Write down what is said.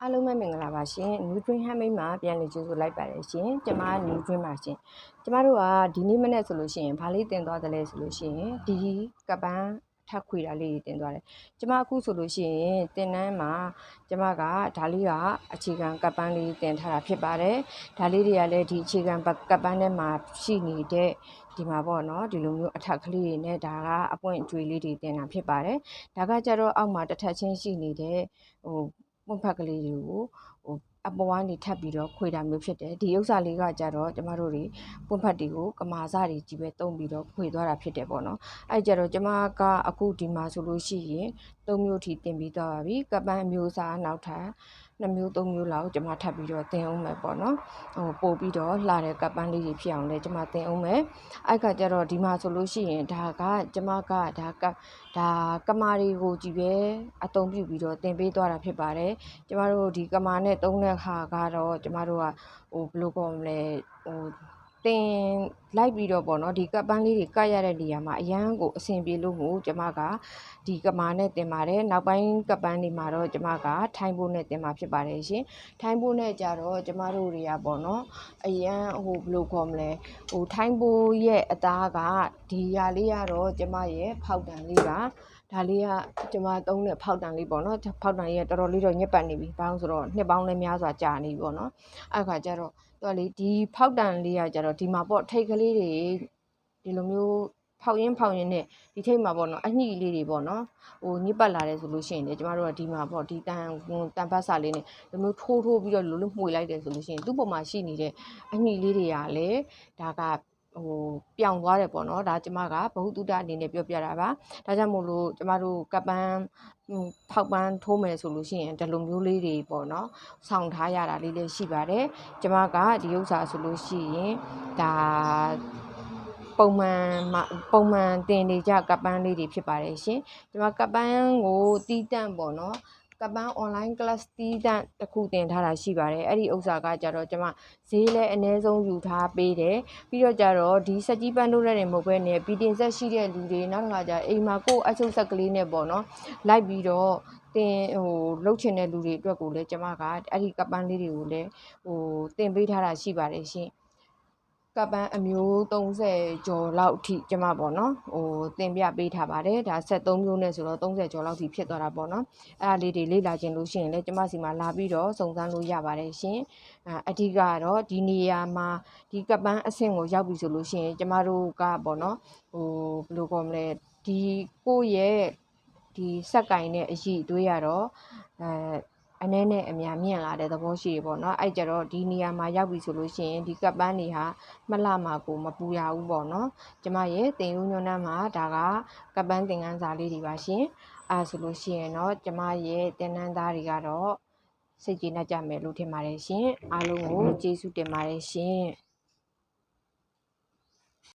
အားလုံးပဲမင်္ဂလာပါရှင် Nutrient Handmade မှာပြန်လည်ကြိုဆိုလိုက်ပါတယ်ရှင်ကျမ Nutrient ပါရှင်ကျမတို့ကဒီနေ့မနေ့ဆိုလို့ရှိရင်ဘာလေးတင်သွားတယ်လဲဆိုလို့ရှိရင်ဒီကပန်းထပ်ခွေတာလေးတင်သွားတယ်ကျမအခုဆိုလို့ရှိရင်တင်နန်းမှာကျမကဒါလေးကအခြေခံကပန်းလေးတင်ထားတာဖြစ်ပါတယ်ဒါလေးတွေကလည်းဒီအခြေခံကပန်းထဲမှာရှိနေတဲ့ဒီမှာပေါ့နော်ဒီလိုမျိုးအထက်ကလေးတွေနဲ့ဒါကအပွင့်အကျွေးလေးတွေတင်တာဖြစ်ပါတယ်ဒါကကြတော့အောက်မှာတစ်ထပ်ချင်းရှိနေတဲ့ဟို ပွန့်ဖက်ကလေးတွေကိုဟို အပေါ်ကနေထပ်ပြီးတော့ခွေတာမျိုးဖြစ်တယ်ဒီဥစ္စာလေးကကြတော့ကျမတို့တွေပွန့်ဖက်တွေကိုကမာစတွေကြီးပဲတုံးပြီးတော့ခွေသွားတာဖြစ်တယ်ပေါ့နော်အဲကြတော့ကျမကအခုဒီမှာဆိုလို့ရှိရင်၃မျိုးထိတင်ပြီးသွားပါပြီကပန်းအမျိုးအစားနောက်ထပ်နှစ်မျိုးသုံးမျိုးလောက်ကျမထပ်ပြီးတော့တင်အောင်မယ်ပေါ့နော်ဟိုပို့ပြီးတော့လှတဲ့ကပန်းလေးတွေဖြစ်အောင်လဲကျမတင်အောင်မယ်အဲ့ကကြတော့ဒီမှာဆိုလို့ရှိရင်ဒါကကျမကဒါကဒါကမာတွေကိုကြည့်ပဲအသုံးပြုပြီးတော့တင်ပေးသွားတာဖြစ်ပါတယ်ကျမတို့ဒီကမာနဲ့တုံးတဲ့ခါကတော့ကျမတို့ကဟိုဘယ်လိုကောမလဲဟိုတင် လိုက်ပြီးတော့ပေါ့နော်ဒီကပ်ပန်းလေးတွေကတ်ရတဲ့နေရာမှာအရန်ကိုအဆင်ပြေလို့မို့ကျမကဒီကမာနဲ့တင်ပါတယ်နောက်ပိုင်းကပ်ပန်းတွေမှာတော့ကျမကထိုင်းဖို့နဲ့တင်มาဖြစ်ပါတယ်ရှင်ထိုင်းဖို့နဲ့ကြတော့ကျမတို့တွေကပေါ့နော်အရန်ဟိုဘယ်လိုခေါ်မလဲဟိုထိုင်းဖို့ရဲ့အသားကဒီຢာလေးကတော့ကျမရဲ့ဖောက်တံလေးပါဒါလေးကကျမသုံးတဲ့ဖောက်တံလေးပေါ့နော်ဖောက်တံလေးကတော်တော်လေးတော့ညစ်ပတ်နေပြီဘာလို့ဆိုတော့နှစ်ပေါင်းလည်းများစွာကြာနေပြီပေါ့နော်အဲ့ခါကျတော့တော့လေဒီဖောက်တံလေးကကျတော့ဒီမှာပေါ့ထိတ်ကလေး ေးတွေဒီလိုမျိုးဖောက်ရင်းဖောက်ရင်းနဲ့ဒီထိတ်မှာပေါ့နော်အညှိလေးတွေပေါ့နော်ဟိုညစ်ပတ်လာတယ်ဆိုလို့ရှိရင်လေကျမတို့ကဒီမှာပေါ့ဒီတန်တန်ပတ်စာလေးနဲ့ဒီမျိုးထိုးထိုးပြီးတော့လိုလိုမှွေလိုက်တယ်ဆိုလို့ရှိရင်သူ့ပေါ်မှာရှိနေတဲ့အညှိလေးတွေကလည်းဒါက ဟိုပြောင်သွားတယ်ပေါ့နော်ဒါကျမကဘ ഹു တုတအနေနဲ့ပြောပြတာပါဒါကြောင့်မို့လို့ကျမတို့ကပန်းဖောက်ပန်းထိုးမယ်ဆိုလို့ရှိရင်ဒီလိုမျိုးလေးတွေပေါ့နော်ဆောင်းထားရတာလေးလည်းရှိပါတယ်ကျမကဒီဥစ္စာဆိုလို့ရှိရင်ဒါပုံမှန်ပုံမှန်တင်နေကြကပန်းလေးတွေဖြစ်ပါတယ်ရှင်ဒီမှာကပန်းကိုတီးတန့်ပေါ့နော် ကပန်း online class တီးတန့်တစ်ခုတင်ထားတာရှိပါတယ်အဲ့ဒီဥစ္စာကကြတော့ကျွန်မဈေးလဲအနည်းဆုံးယူထားပေးတယ်ပြီးတော့ကြတော့ဒီစက်ကြီးပန်းတို့လည်းမဟုတ်ဘဲနဲ့ဘီတင်ဆက်ရှိတဲ့လူတွေနောက်တစ်ခါကျအိမ်မှာကိုယ်အချုပ်ဆက်ကလေးနဲ့ပေါ့နော်လိုက်ပြီးတော့တင်ဟိုလှုပ်ချင်တဲ့လူတွေအတွက်ကိုလည်းကျမကအဲ့ဒီကပန်းလေးတွေကိုလည်းဟိုတင်ပေးထားတာရှိပါတယ်ရှင် ကပန်းအမျိုး30ကျော်လောက်ထိကျမပေါ့နော်ဟိုတင်ပြပေးထားပါတယ်ဒါ73မျိုးနဲ့ဆိုတော့30ကျော်လောက်ထိဖြစ်သွားတာပေါ့နော်အဲ့ဒါလေးတွေလေ့လာခြင်းလို့ရှိရင်လည်းကျမစီမှာလာပြီးတော့စုံစမ်းလို့ရပါတယ်ရှင်အဓိကတော့ဒီနေရာမှာဒီကပန်းအဆင့်ကိုရောက်ပြီဆိုလို့ရှိရင်ကျမတို့ကပေါ့နော်ဟိုဘယ်လိုခေါ်မလဲဒီကိုယ့်ရဲ့ဒီစက်ကင်နဲ့အည်အသွေးရတော့အဲ အနည်းနဲ့အများမြင့်လာတဲ့သဘောရှိရပေါ့နော်အဲ့ကြတော့ဒီနေရာမှာရောက်ပြီဆိုလို့ရှိရင်ဒီကပ်ပန်းတွေဟာမလှမှာကိုမပူရဘူးပေါ့နော်ကျမရဲ့တင်ယူညွန်းနှမ်းမှာဒါကကပ်ပန်းသင်ခန်းစာလေးတွေပါရှင်အဲဆိုလို့ရှိရင်တော့ကျမရဲ့တင်နန်းသားတွေကတော့စိတ်ကျေနပ်ကြမယ်လို့ထင်ပါတယ်ရှင်အားလုံးကိုကျေးဇူးတင်ပါတယ်ရှင်